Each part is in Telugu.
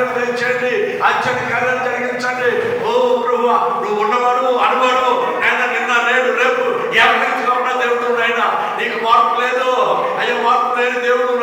కార్యం దయచేయండి అచ్చటి కార్యాలు జరిగించండి ఓ ప్రభు నువ్వు ఉన్నవాడు అనువాడు నేను నిన్న నేడు రేపు ఎవరి నుంచి దేవుడు ఆయన. నీకు మార్పు లేదు. అయ్యో మార్పు లేని దేవుడు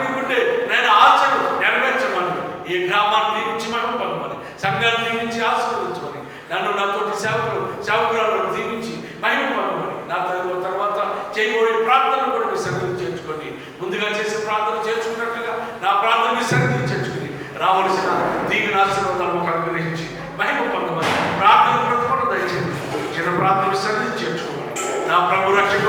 నీ సేవకుని నేను ఆశలు నెరవేర్చమని. ఈ గ్రామాన్ని దీవించి మనం పొందమని సంఘాన్ని దీవించి ఆశీర్వదించమని నన్ను నాతోటి సేవకులు సేవకురాలను దీవించి మహిమ పొందమని నా తరువాత తర్వాత చేయబోయే ప్రార్థన కూడా మీ సన్నిధి చేర్చుకోండి ముందుగా చేసే ప్రార్థన చేర్చుకున్నట్లుగా నా ప్రార్థన మీ సన్నిధి చేర్చుకుని రావలసిన దీవిని ఆశీర్వాదాలను అనుగ్రహించి మహిమ పొందమని ప్రార్థన ప్రతిఫలం దయచేయండి. చిన్న ప్రార్థన మీ సన్నిధి చేర్చుకోమని నా ప్రభు రక్షణ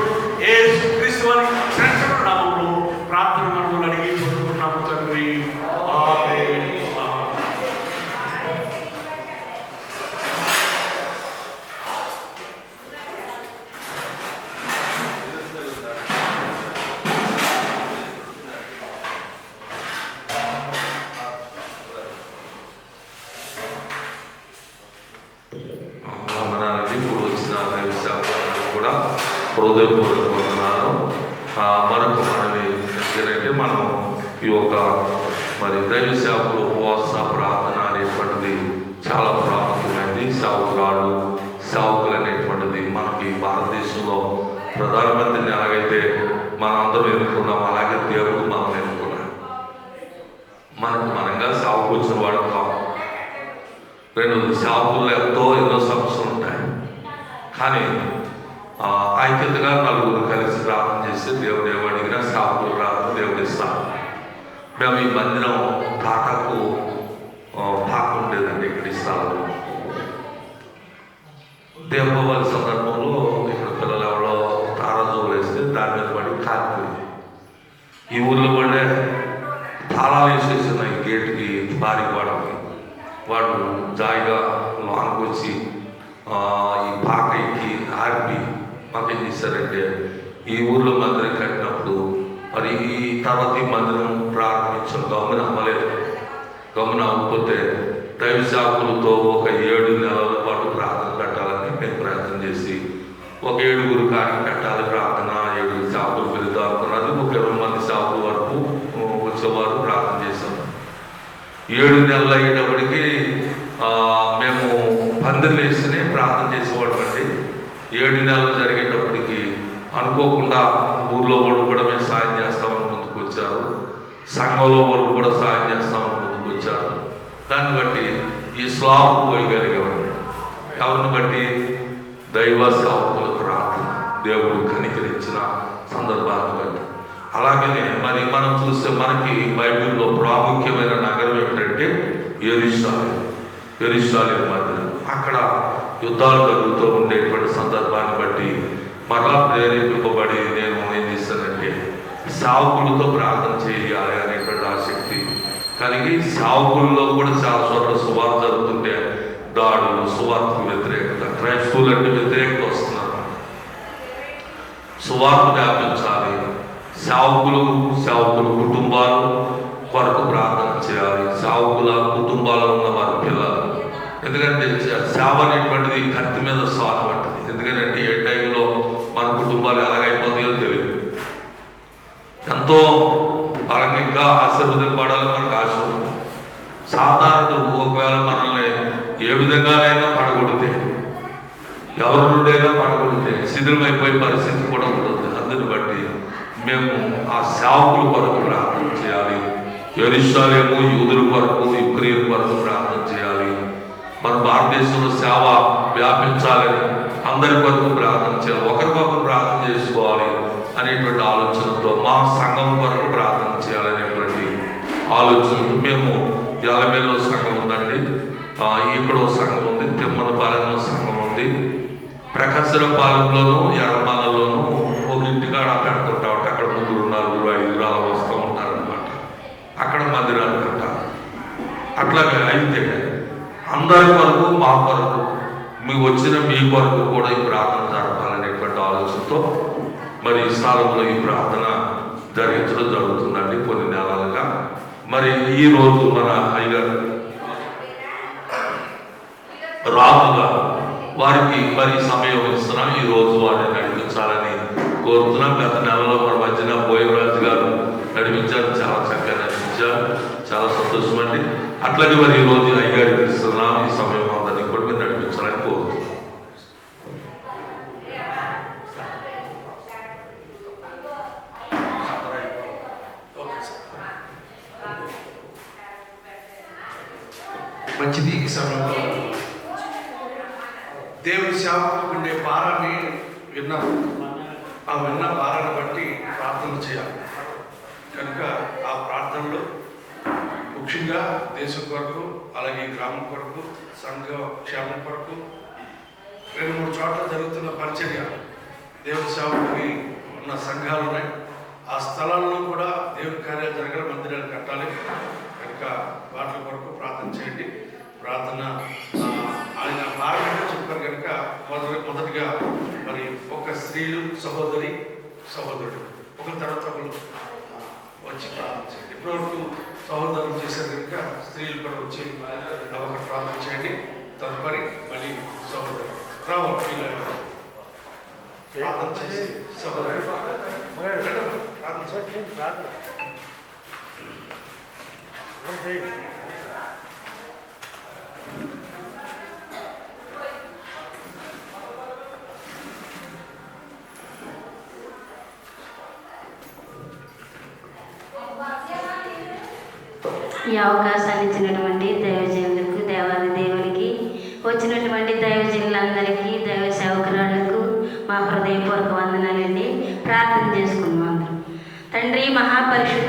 హృదయపూర్వక మనకు ఆ, దగ్గరైతే మనం ఈ యొక్క మరి దైవ సేవకులు ఉపవాస ప్రార్థన అనేటువంటిది చాలా ప్రాముఖ్యమైనది. సేవకురాలు సేవకులు అనేటువంటిది మనకి భారతదేశంలో ప్రధానమంత్రి ఎలాగైతే మనందరం అందరం ఎన్నుకున్నాం అలాగే దేవుడు మనం ఎన్నుకున్నాం మనకు మనంగా సేవకు వచ్చిన వాడు కాదు. రెండు షాపుల్లో ఎంతో ఎన్నో సమస్యలు ఉంటాయి. కానీ ఐక్యతగా నలుగురు కలిసి ప్రార్థన చేస్తే దేవుడు ఎవడిగినా షాపులు ప్రార్థన దేవుడు ఇస్తాను మేము ఈ మందిరం టాటాకు ఆ, పాక ఉండేదండి ఇక్కడ ఈ స్థలంలో సందర్భంలో ఇక్కడ పిల్లలు ఎవరో తారాజులు వేస్తే దాని మీద పడి కాలిపోయింది ఈ ఊర్లో పడే తాళాలు వేసేసిన ఈ గేట్కి భారీ గోడకి వాడు జాయిగా లాంగ్ వచ్చి ఈ పాక ఎక్కి ఆర్పి మాకు ఏం చేశారంటే ఈ ఊర్లో మందిరం కట్టినప్పుడు మరి ఈ తర్వాత ఈ మందిరం ప్రారంభించాం గమనం అమ్మలేదు గమనం అవ్వకపోతే దైవ శాఖలతో ఒక ఏడు నెలల పాటు ప్రార్థన కట్టాలని మేము ప్రయత్నం చేసి ఒక ఏడుగురు కానీ కట్టాలి ప్రార్థన ఏడుగురు శాఖలు పెరుగుతా అనుకున్నది ఒక ఇరవై మంది శాఖల వరకు వచ్చేవారు ప్రార్థన చేశాం. ఏడు నెలలు అయ్యేటప్పటికి మేము పందిర్లు వేస్తేనే ప్రార్థన చేసేవాళ్ళం. ఏడు నెలలు జరిగేటప్పటికి అనుకోకుండా ఊర్లో వాళ్ళు కూడా మేము సాయం చేస్తామని ముందుకు వచ్చారు. సంఘంలో వాళ్ళు కూడా సాయం చేస్తామని ముందుకు వచ్చారు. దాన్ని బట్టి ఈ స్లాబ్ పోయగలిగామండి ఎవరిని బట్టి దైవ సేవకుల ప్రార్థన దేవుడు కనికరించిన సందర్భాన్ని బట్టి అలాగనే మరి మనం చూస్తే మనకి బైబిల్లో ప్రాముఖ్యమైన నగరం ఏమిటంటే ఎరిషాలి. ఎరిషాలి మాదిరి. అక్కడ యుద్ధాలు జరుగుతూ ఉండేటువంటి సందర్భాన్ని బట్టి మరలా ప్రేరేపింపబడి నేను ఏం చేస్తానంటే సావుకులతో ప్రార్థన చేయాలి అనేటువంటి ఆసక్తి కలిగి సావుకుల్లో కూడా చాలా చోట్ల సువార్త జరుగుతుంటే దాడులు సువార్తకు వ్యతిరేకత క్రైస్తవులు అంటే వ్యతిరేకత వస్తున్నారు. సువార్త వ్యాపించాలి సేవకులు సేవకులు కుటుంబాలు కొరకు ప్రార్థన చేయాలి సేవకుల కుటుంబాలలో ఉన్న వారి ఎందుకంటే సేవ అనేటువంటిది కత్తి మీద సాగు పట్టింది. ఎందుకంటే ఏ టైంలో మన కుటుంబాలు ఎలాగైపోతాయో తెలియదు. ఎంతో బలంగా ఆశీర్వదింపడాలని మనకు ఆశ సాధారణ ఒకవేళ మనల్ని ఏ విధంగానైనా పడగొడితే ఎవరి నుండైనా పడగొడితే శిథిలమైపోయే పరిస్థితి కూడా ఉంటుంది. అందుని బట్టి మేము ఆ సేవకుల కొరకు ప్రార్థన చేయాలి. ఎరుషాలేము యూదుల కొరకు యుక్రెయిన్ కొరకు ప్రార్థన మన భారతదేశంలో సేవ వ్యాపించాలని అందరి కొరకు ప్రార్థన చేయాలి. ఒకరికొకరు ప్రార్థన చేసుకోవాలి అనేటువంటి ఆలోచనతో మా సంఘం కొరకు ప్రార్థన చేయాలనేటువంటి ఆలోచన మేము యాలమేలో సంఘం ఉందండి. ఇక్కడ సంఘం ఉంది తిమ్మనపాలెంలో సంఘం ఉంది. ప్రకాశరపాలెంలోను ఎర్రమాలలోను ఒక ఇంటికాడ పెడుతుంటా ఉంటే అక్కడ ముగ్గురు నలుగురు ఐదుగురు అలా వస్తూ ఉంటారనమాట అక్కడ మందిరాలు కట్టాలి. అట్లాగే అయితే అందరి కొరకు మా కొరకు మీ వచ్చిన మీ కొరకు కూడా ఈ ప్రార్థన జరపాలనేటువంటి ఆలోచనతో మరి ఈ స్థలంలో ఈ ప్రార్థన జరిగించడం జరుగుతుందండి కొన్ని నెలలుగా. మరి ఈ రోజు మన అయ్యగారు రాముగా వారికి మరి సమయం ఇస్తున్నాం ఈ రోజు వారిని నడిపించాలని కోరుతున్నాం. గత నెలలో మన మధ్యన బోయరాజు గారు నడిపించారు. చాలా చక్కగా నడిపించారు. చాలా సంతోషం అండి అట్లాగే మరి ఈ రోజు అయ్యగారికి ఈ సమయం అందరినీ కూడా మీరు నడిపించాలని కోరుతున్నాం మంచిది ఈ సమయంలో. దేవుని సేవకు ఉండే భారాన్ని విన్నాం. ఆ విన్న భారాన్ని బట్టి ప్రార్థన చేయాలి. కనుక ఆ ప్రార్థనలో ముఖ్యంగా దేశం కొరకు అలాగే గ్రామం కొరకు సంఘ క్షేమం కొరకు రెండు మూడు చోట్ల జరుగుతున్న పరిచర్య దేవుని సేవకుని ఉన్న సంఘాలు ఉన్నాయి ఆ స్థలాల్లో కూడా దేవుని కార్యాలు జరగాలి మందిరాలు కట్టాలి. కనుక వాటి కొరకు ప్రార్థన చేయండి. ప్రార్థన ఆయన భారతంగా చెప్పారు కనుక మొదటి మొదటిగా మరి ఒక స్త్రీలు సహోదరి సహోదరుడు. ఒక తర్వాత ఒకరు వచ్చి ప్రార్థన చేయండి. ఇప్పటివరకు సహోదరులు చేశారు కనుక స్త్రీలు కూడా వచ్చి ఒక ప్రార్థన చేయండి తదుపరి మళ్ళీ సహోదరు రావాలి. ప్రార్థన చేసి సహోదరు ప్రార్థన. ఈ అవకాశాన్ని ఇచ్చినటువంటి దైవజనులకు దేవాది దేవునికి వచ్చినటువంటి దైవజనులందరికీ దైవ సేవకురాలకు మా హృదయపూర్వక వందనాలండి. ప్రార్థన చేసుకున్నాం తండ్రి మహాపరిశుద్ధుడా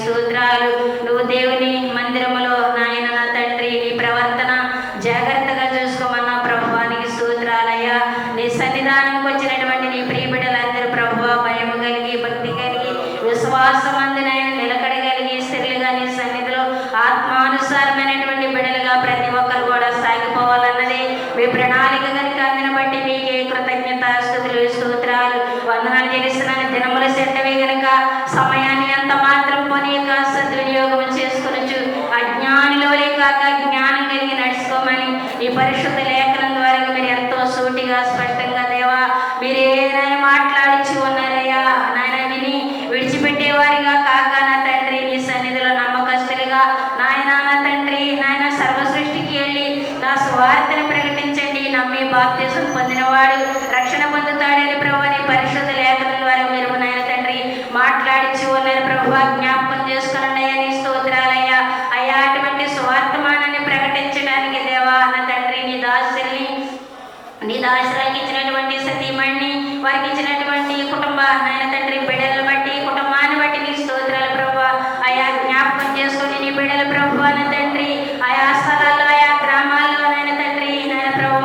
సూత్రాలు. నువ్వు దేవుని మందిరములో రక్షణ ప్రభు నీ పరిశుద్ధ లేఖనం ద్వారా మీరు నాయన తండ్రి మాట్లాడించి. ఉన్నారు ప్రభు జ్ఞాపకం చేసుకున్నాను అయ్యా నీ స్తోత్రాలయ్యా అయ్యా అటువంటి స్వార్థమానాన్ని ప్రకటించడానికి దేవా నా తండ్రి నీ దాసుల్ని నీ దాసురానికి ఇచ్చినటువంటి సతీమణ్ణి వారికి ఇచ్చినటువంటి కుటుంబ నాయన తండ్రి బిడ్డలను బట్టి కుటుంబాన్ని బట్టి నీ స్తోత్రాలు ప్రభు ఆయా జ్ఞాపకం చేసుకుని నీ బిడ్డల ప్రభు నా తండ్రి ఆయా స్థలాల్లో ఆయా గ్రామాల్లో నాయన తండ్రి నాయన ప్రభు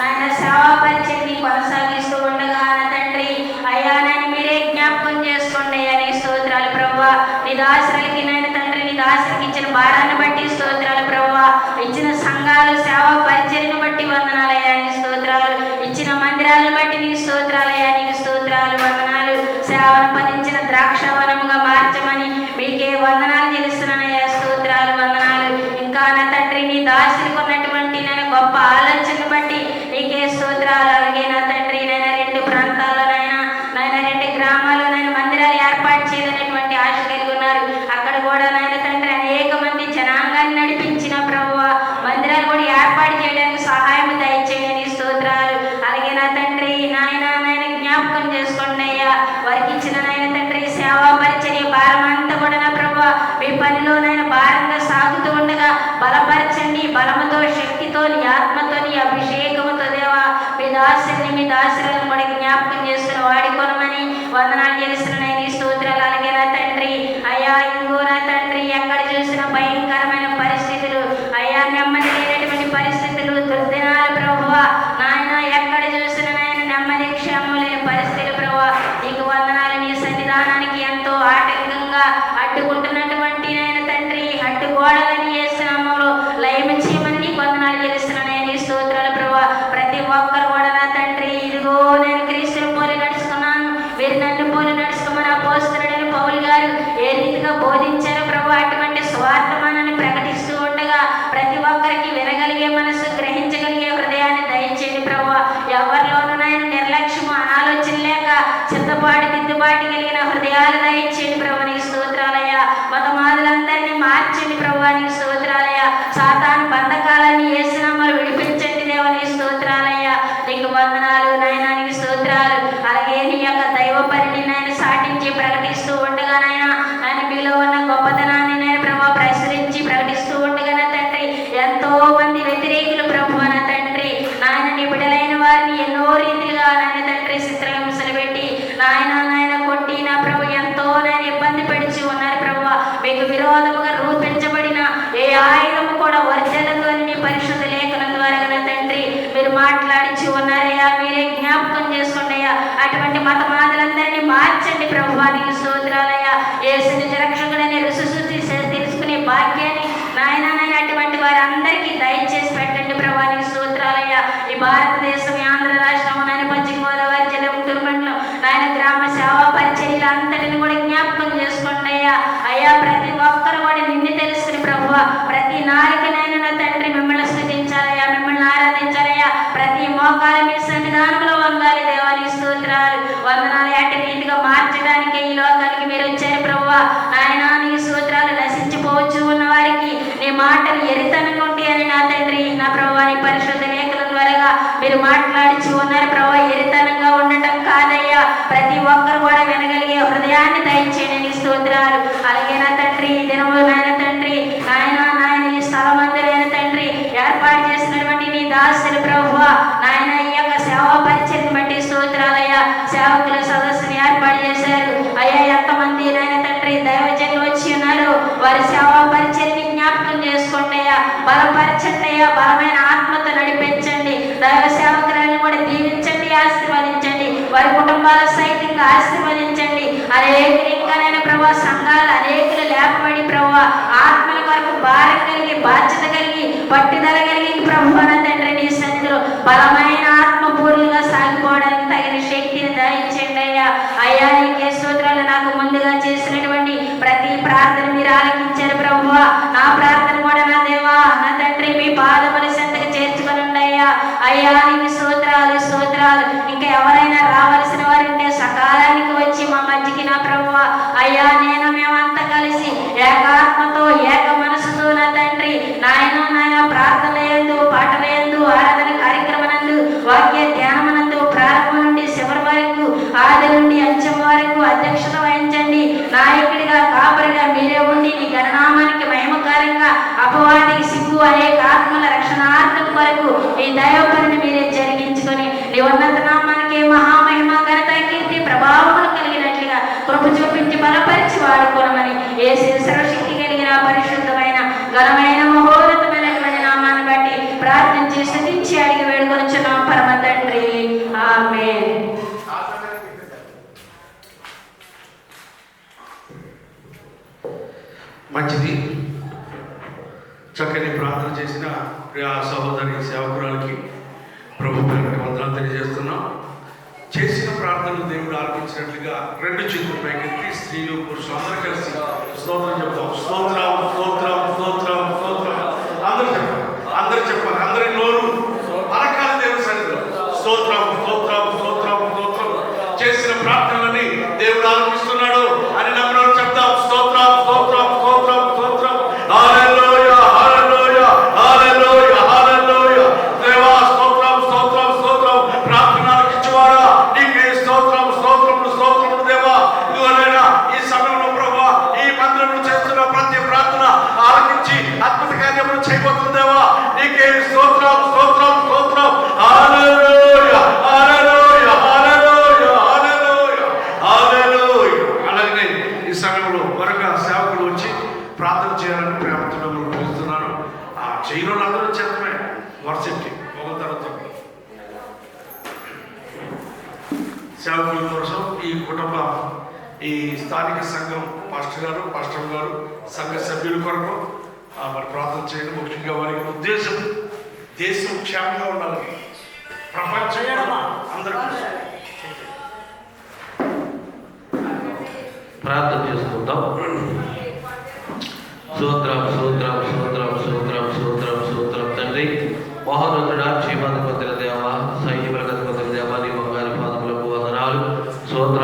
నాయన సేవా పరిచయం కొనసాగిస్తూ ఉండగా నా తండ్రి అయ్యా నాయన మీరే జ్ఞాపకం చేసుకోండి అయ్యా నీ స్తోత్రాలు ప్రభు నీ దాసులకి నాయన తండ్రి నీ దాసులకి ఇచ్చిన భారాన్ని బట్టి స్తోత్రాలు ప్రభు ఇచ్చిన సంఘాలు సేవా పరిచర్ని బట్టి వందనాలయ్యా నీ స్తోత్రాలు ఇచ్చిన మందిరాలను బట్టి నీ స్తోత్రాలయ్యా నీకు స్తోత్రాలు ప్రస్తావన ఫలించిన ద్రాక్షవనముగా మార్చమని మీకే వందనాలు చెల్లిస్తున్నానయ్యా స్తోత్రాలు వందనాలు ఇంకా నా తండ్రి నేను గొప్ప ఆలోచన బట్టి నీకే స్తోత్రాలు అలాగే నా తండ్రి నేను రెండు ప్రాంతాల్లోనైనా నాయన రెండు గ్రామాల్లో నేను మందిరాలు ఏర్పాటు చేయాలనేటువంటి ఆశ కలిగి ఉన్నారు అక్కడ కూడా నాయన తండ్రి అనేక మంది జనాంగాన్ని నడిపించిన ప్రభువ మందిరాలు కూడా ఏర్పాటు చేయడానికి సహాయం దయచేయని స్తోత్రాలు అలాగే నా తండ్రి నాయన నాయన జ్ఞాపకం చేసుకోండి అయ్యా వారికి ఇచ్చిన నాయన తండ్రి సేవా పరిచర్య భారం అంతా కూడా నా ప్రభు మీ పనిలో నాయన భారంగా సాగుతూ ఉండగా బలపరచండి బలముతో శక్తితో నీ ఆత్మతో నీ అభిషేకముతో దేవా మీ దాసుని మీ దాసులను కూడా జ్ఞాపకం చేసుకుని వాడుకోనమని వందనాలు చేస్తున్నాయి నీ స్తోత్రాలు అలాగే నా తండ్రి అయ్యా ఇంకో నా తండ్రి ఎక్కడ చూసిన భయంకరమైన పరిస్థితులు అయ్యా నెమ్మది లేనటువంటి పరిస్థితులు దుర్దినాలు ప్రభువ నాయన ఎక్కడ చూసిన నాయన నెమ్మది క్షేమం లేని పరిస్థితులు ప్రభువ నీకు వందనాలు నీ సన్నిధానానికి ఎంతో ఆటంకంగా అడ్డుకుంటున్న నాయన తండ్రి అడ్డుగోడలని చేస్తున్నాము లయం చేయమని నీకు వందనాలు చేస్తున్నాను నీ స్తోత్రాలు ప్రభా ప్రతి ఒక్కరు కూడా నా తండ్రి ఇదిగో నేను క్రీస్తుని పోలి నడుచుకున్నాను మీరు నన్ను పోలి నడుచుకోమని అపోస్తున్నాడని పౌలు గారు ఏ రీతిగా బోధించారో ప్రభు అటువంటి స్వార్థమానాన్ని ప్రకటిస్తూ ఉండగా ప్రతి ఒక్కరికి వినగలిగే మనసు గ్రహించగలిగే హృదయాన్ని దయచేయండి ప్రభు ఎవరిలోనూ నాయన నిర్లక్ష్యము అనాలోచన లేక చిత్తపాటి దిద్దుబాటు కలిగిన హృదయాలు దయచేయండి ప్రభు నీకు స్తోత్రాలయ్యా మతమాదులందరినీ మార్చండి ప్రభు నీకు స్తోత్రాలయ్యా సాతాను బంధకాలన్నీ వేసినమ్మలు విడిపించండి దేవని స్తోత్రాలయ్యా నీకు వందనాలు నాయనా నీకు స్తోత్రాలు అలాగే నీ యొక్క దైవ పరిని నాయన సాటించి ప్రకటిస్తూ ఉండగా నాయన ఆయన మీలో ఉన్న గొప్పతనాన్ని నేను ప్రభు ప్రచురించి ప్రకటిస్తూ ఉండగా నా తండ్రి ఎంతో మంది వ్యతిరేకులు ప్రభు నా తండ్రి నాయన నీ బిడ్డలైన వారిని ఎన్నో రీతిలుగా నాయన తండ్రి చిత్రహింసలు పెట్టి నాయన నాయన కొట్టి నా ప్రభు ఎంతో నేను ఇబ్బంది పెడిచి ఉన్నారు ప్రభు మీకు విరోధముగా రూపించబడిన ఏ ఆయుధము కూడా వర్జలతో నీ పరిశుద్ధ లేఖనం ద్వారా నా తండ్రి మీరు మాట్లాడించి ఉన్నారయ్యా మీరే జ్ఞాపకం చేసుకోండి అయ్యా అటువంటి మతమాదులందరినీ మార్చండి ప్రభు నీకు స్తోత్రాలయ్యా ఏసుని రక్షకుడని రుసుశుద్ధి తెలుసుకునే భాగ్యాన్ని నాయన నాయన అటువంటి వారందరికీ దయచేసి పెట్టండి ప్రభు నీకు స్తోత్రాలయ్యా ఈ భారతదేశం ఈ ఆంధ్ర రాష్ట్రం నాయన పశ్చిమ గోదావరి జిల్లా గుంటూరు మండలం నాయన గ్రామ సేవా పరిచర్యలు అంతటిని కూడా జ్ఞాపకం చేసుకోండి అయ్యా అయ్యా ప్రతి ఒక్కరు కూడా నిన్ను తెలుసుకుని ప్రభు ప్రతి నాలుకనైనా నా తండ్రి మిమ్మల్ని స్థుతించాలయ్యా మిమ్మల్ని ఆరాధించాలయ్యా ప్రతి మోకాల మీ సన్నిధానంలో వంగాలి దేవాని స్తోత్రాలు వందనాలు అటు రీతిగా మార్చడానికి ఈ లోకానికి మీరు వచ్చారు ప్రభు నాయన నీ స్తోత్రాలు నశించిపోవచ్చు ఉన్న వారికి నీ మాటలు ఎరితనంగా ఉంటాయని నా తండ్రి నా ప్రభు పరిశుద్ధ లేఖల ద్వారా మీరు మాట్లాడిచి ఉన్నారు. ప్రభు ఎరితనంగా ఉండటం కాదయ్యా. ప్రతి ఒక్కరు కూడా వినగలిగే హృదయాన్ని దయచేయండి. నీ స్తోత్రాలు. అలాగే నా తండ్రి దినము నాయన తండ్రి నాయన నాయన ఈ స్థలమందులైన తండ్రి ఏర్పాటు చేసినటువంటి నీ దాసులు ప్రభు నాయన ఈ యొక్క సేవా పరిచయం బట్టి స్తోత్రాలయ్యా. సేవకుల సదస్సుని ఏర్పాటు చేశారు. అయ్యా ఎంతమంది నాయన తండ్రి దైవజన్లు వచ్చి ఉన్నారు. వారి సేవా పరిచయం దీవించుకోండియా బలపరచండియా? బలమైన ఆత్మతో నడిపించండి. దైవ సేవకులను కూడా దీవించండి. ఆశీర్వదించండి. వారి కుటుంబాల సైతంగా ఆశీర్వదించండి. అనేక ఇంకా ప్రభా సంఘాలు అనేకులు లేపబడి ప్రభా ఆత్మల కొరకు భారం కలిగి బాధ్యత కలిగి పట్టుదల కలిగి ప్రభు తండ్రి నీ సన్నిధిలో బలమైన ఆత్మపూర్లుగా సాగిపోవడానికి తగిన శక్తిని దయచేయండి అయ్యా. అయ్యా నీకే స్తోత్రాలు నాకు ముందుగా చేసినటువంటి ప్రతి ప్రార్థన మీరు ఆలకించారు ప్రభు నా ప్రార్థన కూడా నా దేవా నా తండ్రి మీ పాదముల చెంతకు చేర్చుకొని అయ్యా అయ్యా నీకు స్తోత్రాలు స్తోత్రాలు ఇంకా ఎవరైనా రావాల్సిన వారు ఉంటే సకాలానికి వచ్చి మా మధ్యకి నా ప్రభు అయ్యా నేను మేమంతా కలిసి మనస్సుతో ఏక మనస్సుతో నా తండ్రి నాయన నాయన ప్రార్థన ఎందు పాటల ఎందు ఆరాధన కార్యక్రమనందు వాక్య ధ్యానమనందు ప్రారంభం నుండి చివరి వరకు ఆది నుండి అంచెం వరకు అధ్యక్షత వహించండి. నాయకుడిగా కాపరిగా మీరే ఉండి నీ గణనామానికి మహిమకారంగా అపవాదికి సిగ్గు అనేక ఆత్మల రక్షణార్థం వరకు ఈ దయోపరిని మీరే జరిగించుకొని నీ ఉన్నత నామానికి మహామహిమ ఘనత కీర్తి ప్రభావములు కలిగినట్లుగా కృప చూపించి బలపరిచి వాడుకోనమని ఏ సర్వశక్తి ఘనమైన మహోన్నతమైనటువంటి నామాన్ని బట్టి ప్రార్థించి స్థుతించి అడిగి వేడుకొచ్చున్నాం పరమ తండ్రి. ఆమె మంచిది. చక్కని ప్రార్థన చేసిన ప్రియా సహోదరి సేవకురాలకి ప్రభు పేరు వందనాలు తెలియజేస్తున్నాం. చేసిన ప్రార్థనలు దేవుడు ఆలకించినట్లుగా రెండు చేతులు పైకెత్తి స్త్రీలు పురుషులు అందరూ కలిసి స్తోత్రం చెప్తాం. స్తోత్రం స్తోత్రం స్తోత్రం.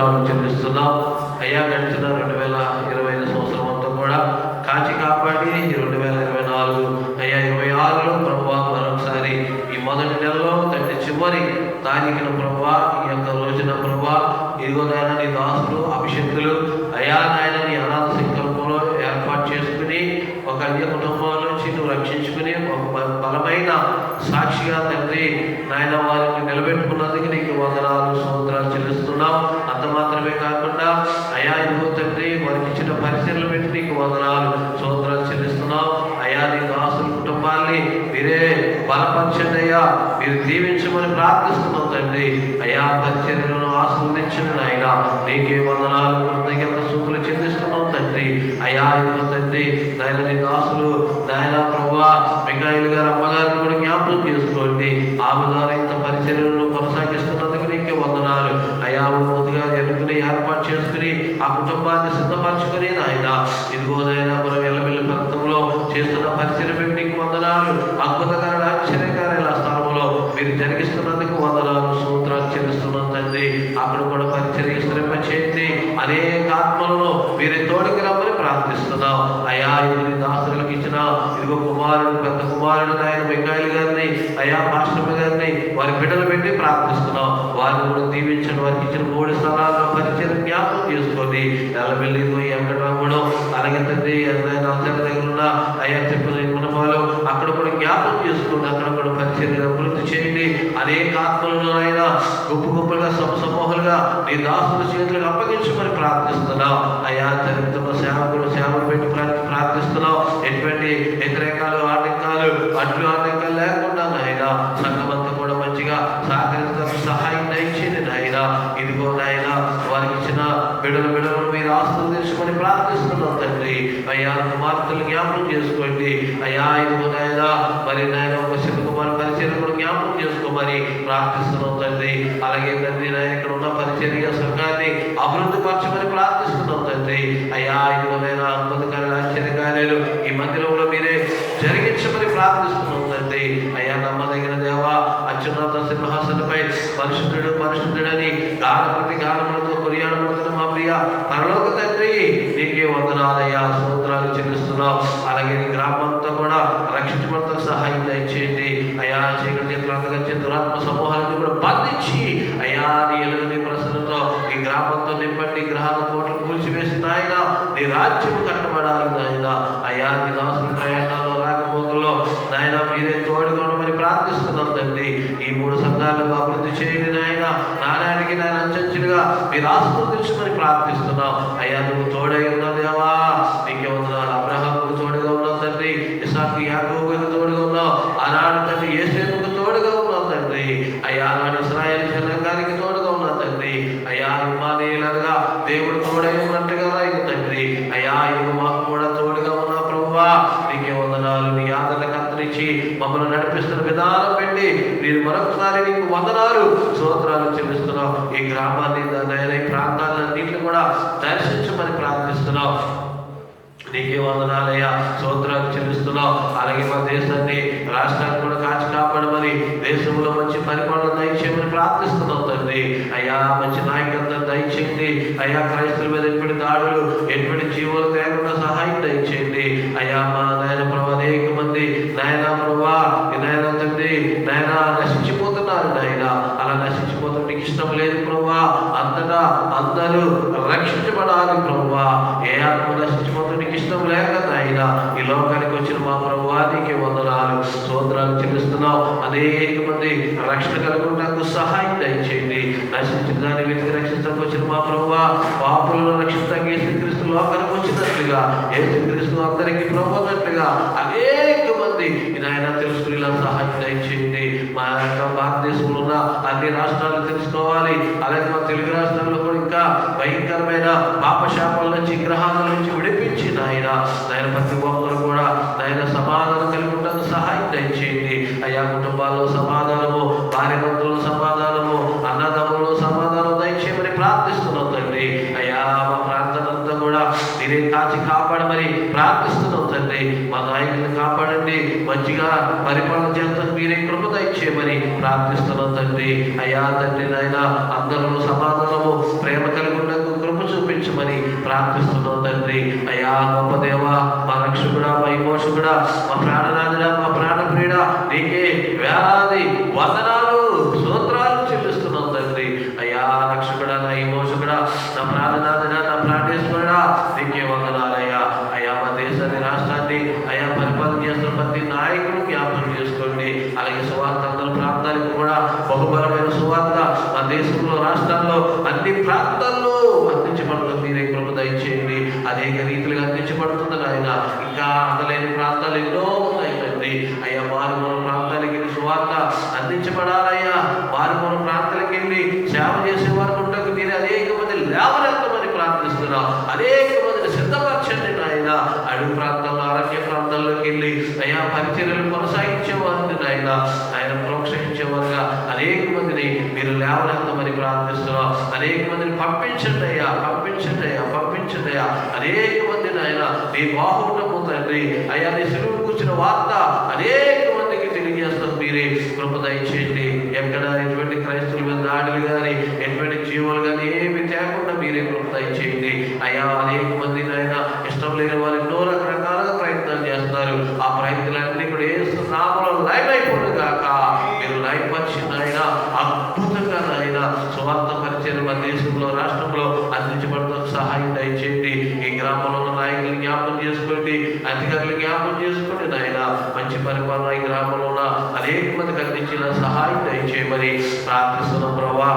సూత్రాలు చెల్లిస్తున్నాం అయ్యా గడిచిన రెండు వేల ఇరవై ఐదు సంవత్సరం అంతా కూడా కాచి కాపాడి రెండు వేల ఇరవై నాలుగు అయ్యా ఇరవై ఆరులో ప్రభు మరొకసారి ఈ మొదటి నెలలో తండ్రి చివరి తారీఖున ప్రభు ఈ యొక్క రోజున ప్రభు ఇదిగో నాయన నీ దాసులు అభిషక్తులు అయా నాయన నీ అనాథ సంకల్పంలో ఏర్పాటు చేసుకుని ఒక అన్య కుటుంబం నుంచి నువ్వు రక్షించుకుని ఒక బ- బలమైన సాక్షిగా తండ్రి నాయన వారిని నిలబెట్టుకున్నందుకు నీకు వందనాలు సముద్రాలు చెల్లిస్తున్నాం అంత మాత్రమే కాకుండా అయా ఇదిగో తండ్రి వారికి ఇచ్చిన పరిచయలు పెట్టి నీకు వందనాలు సముద్రాలు చెల్లిస్తున్నాం అయా నీ దాసుల కుటుంబాన్ని మీరే బలపరచండి అయ్యా మీరు దీవించమని ప్రార్థిస్తున్నాం తండ్రి. అయా పరిచర్యలను ఆస్వాదించండి ఆయన నీకే వందనాలు కృతజ్ఞత సూకులు చెందిస్తున్నాం తండ్రి. అయా తండ్రి నాయన నీ దాసులు నాయన ప్రభా మికాయిల్ గారు అమ్మగారిని కూడా జ్ఞాపకం చేసుకోండి. ఆమె ద్వారా ఇంత పరిచర్యలను కొనసాగిస్తున్నందుకు నీకే వందనాలు. అయా ముందుగా ఎన్నుకుని ఏర్పాటు చేసుకుని ఆ కుటుంబాన్ని సిద్ధపరచుకుని ఆయన అయ్యా అయా గారిని వారి బిడ్డలు పెట్టి ప్రార్థిస్తున్నాం. వారిని కూడా దీవించండి. వారికి ఇచ్చిన మూడు స్థలాల్లో పరిచయం జ్ఞాపకం చేసుకోండి. ఎల్లవెల్లి వెంకటరాముడు అలాగే తండ్రి ఎంతైనా దగ్గర ఉన్న అయ్యా చెప్పిన కుటుంబాలు అక్కడ కూడా జ్ఞాపకం చేసుకోండి. అక్కడ కూడా పరిచయం అభివృద్ధి చేయండి. అనేక ఆత్మలను అయినా గొప్ప గొప్పగా సమ సమూహాలుగా నీ దాసుల చేతులకు అప్పగించమని ప్రార్థిస్తున్నాం. అయ్యా జరుగుతున్న సేవకులు సేవలు పెట్టి ప్రార్థిస్తున్నాం. ఎటువంటి వ్యతిరేకాలు ఆటంకాలు అడ్లు ఆటంకాలు లేకుండా సంఘమంతా కూడా మంచిగా సహకరించడానికి సహాయం దయచేయండి నాయన. ఇదిగో నాయన వారికి ఇచ్చిన బిడల బిడలను మీరు ఆస్వాదించమని ప్రార్థిస్తున్నాం తండ్రి. అయ్యా కుమార్తెలు జ్ఞాపకం చేసుకోండి. అయ్యా ఇదిగో నాయన మరి నాయన ఒక శివకుమార్ పరిచయం కూడా జ్ఞాపకం చేసుకోమని ప్రార్థిస్తున్నాం తండ్రి. అలాగే తండ్రి నాయన ఇక్కడ ఉన్న పరిచర్య సంఘాన్ని అభివృద్ధి పరచమని ప్రార్థిస్తున్నాం తండ్రి. అయ్యా ఇదిగో నాయన అద్భుతకార్యాలు ఆశ్చర్యకార్యాలు ఈ మధ్యలో మీరే జరిగించమని ప్రార్థిస్తున్నాం తండ్రి. అయ్యా నమ్మదగిన దేవా అత్యున్నత సింహాసనపై పరిశుద్ధుడు పరిశుద్ధుడని గానప్రతి గానములతో కొనియాడబడుతున్న మా ప్రియ పరలోక తండ్రి నీకే వందనాలయ్యా సూత్రాలు చెల్లిస్తున్నావు అలాగే నీ గ్రామంతో కూడా రక్షించబడతా సహాయం దయచేయండి. అయ్యా చీకటి చేతులు దురాత్మ సమూహాలను కూడా బంధించి అయ్యా నీ ఎలుగుని ప్రశ్నలతో ఈ గ్రామంతో నింపండి గ్రహాల కోట్లు కూల్చివేసి నాయన నీ రాజ్యం కట్టబడాలి నాయన. అయ్యా నీ దాసు ప్రయాణాల్లో రాకపోకల్లో నాయన మీరే తోడుకోవడమని ప్రార్థిస్తున్నాం తండ్రి ఈ మూడు అభివృద్ధి చేయండి నాయన. నాణానికి నాయన అంచెంచులుగా మీరు ఆస్వాదించమని ప్రార్థిస్తున్నాం. అయ్యా నువ్వు తోడై ఉన్న దేవా చెల్లిస్తున్నావు నీకే వందనాలయ్యా. స్తోత్రాలు చెల్లిస్తున్నావు. అలాగే మన దేశాన్ని రాష్ట్రాన్ని కూడా కాచి కాపాడమని దేశంలో మంచి పరిపాలన దయచేయమని ప్రార్థిస్తున్నాం తండ్రి. అయ్యా మంచి నాయకత్వం దయచేయండి. అయ్యా క్రైస్తుల మీద ఎటువంటి దాడులు ఎటువంటి జీవులు లేకుండా సహాయం దయచేయండి. అయ్యా మా నాయన ప్రభా అనేక మంది నాయన ప్రభా నాయన తండ్రి నాయన నశించిపోతున్నారు నాయన. అలా నశించిపోతుంటే ఇష్టం లేదు. అందరూ రక్షించబడాలి ప్రభా ఏ ఆత్మ నశించిపోతుంటే నీకు ఇష్టం లేక నాయన ఈ లోకానికి వచ్చిన మా ప్రభా నీకే వందనాలు స్తోత్రాలు చెల్లిస్తున్నావు. అనేక మంది రక్షణ కలుగుటకు సహాయం దయచేయండి. నశించిన దాన్ని వ్యక్తి రక్షించడానికి వచ్చిన మా ప్రభా పాపులను రక్షించడానికి యేసుక్రీస్తు లోకానికి వచ్చినట్లుగా యేసుక్రీస్తు అందరికీ ప్రభుత్వట్లుగా అనేక మంది నాయన తెలుసుకునేలా సహాయం దయచేయండి. మా యొక్క భారతదేశంలో ఉన్న అన్ని రాష్ట్రాలు తెలుసుకోవాలి. అలాగే మా తెలుగు రాష్ట్రాల్లో కూడా ఇంకా భయంకరమైన పాపశాపాల నుంచి గ్రహాల నుంచి విడిపించి నాయన నాయన ప్రతి ఒక్కరు కూడా నాయన సమాధానం కలిగి ఉండడానికి సహాయం దయచేయండి. అయ్యా కుటుంబాల్లో సమాధానం మంచిగా పరిపాలన చేస్తాను మీరే కృప దయచేయమని ప్రార్థిస్తున్నాం తండ్రి. అయ్యా తండ్రి నాయన అందరూ సమాధానము ప్రేమ కలిగి ఉండకు కృప చూపించమని ప్రార్థిస్తున్నాం తండ్రి. అయ్యా గొప్ప దేవ మా రక్షకుడా మా విమోషకుడా మా ప్రాణనాథుడా మా ప్రాణప్రియుడా నీకే వేలాది వందనాలు స్తోత్రాలు చెల్లిస్తున్నాం తండ్రి అయ్యా రక్షకుడా నా విమోషకుడా నా ప్రాణనాథుడా నా ప్రాణేశ్వరుడా నీకే వందనాలయ్యా అయ్యా మా దేశాన్ని రాష్ట్రాన్ని అయ్యా పరిపాలన చేస్తున్న ప్రతి నాయకుడు జ్ఞాపకం చేసుకోండి అలాగే సువార్త అందరి ప్రాంతాలకు కూడా బహుబలమైన సువార్త ఆ దేశంలో రాష్ట్రాల్లో అన్ని ప్రాంతాల్లో అందించబడుతుంది. మీరే కృప దయచేయండి. అనేక రీతిలో అందించబడుతుంది ఆయన ఇంకా అందలేని ప్రాంతాలు ఎన్నో పంపించండి అయ్యా పంపించండి అయ్యా పంపించండి అయ్యా అనేక మంది ఆయన నీ బాహుటము తండ్రి. అయ్యా నీ శిలువు కూర్చున్న వార్త అనేక మందికి తెలియజేస్తారు మీరే. కృప దయచేయండి. ఎక్కడ ఎటువంటి క్రైస్తవుల మీద దాడులు కానీ ఎటువంటి జీవులు కానీ ఏమి తేకుండా మీరే కృప దయచేయండి. అయ్యా అనేక మరి ప్రార్థిస్తున్నాం ప్రభా.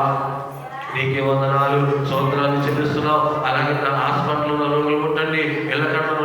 నీకే వందనాలు. సోదరాలు చెల్లిస్తున్నాం. అలాగే నా హాస్పిటల్లో రోగులు ఉండండి. ఎల్లకన్నా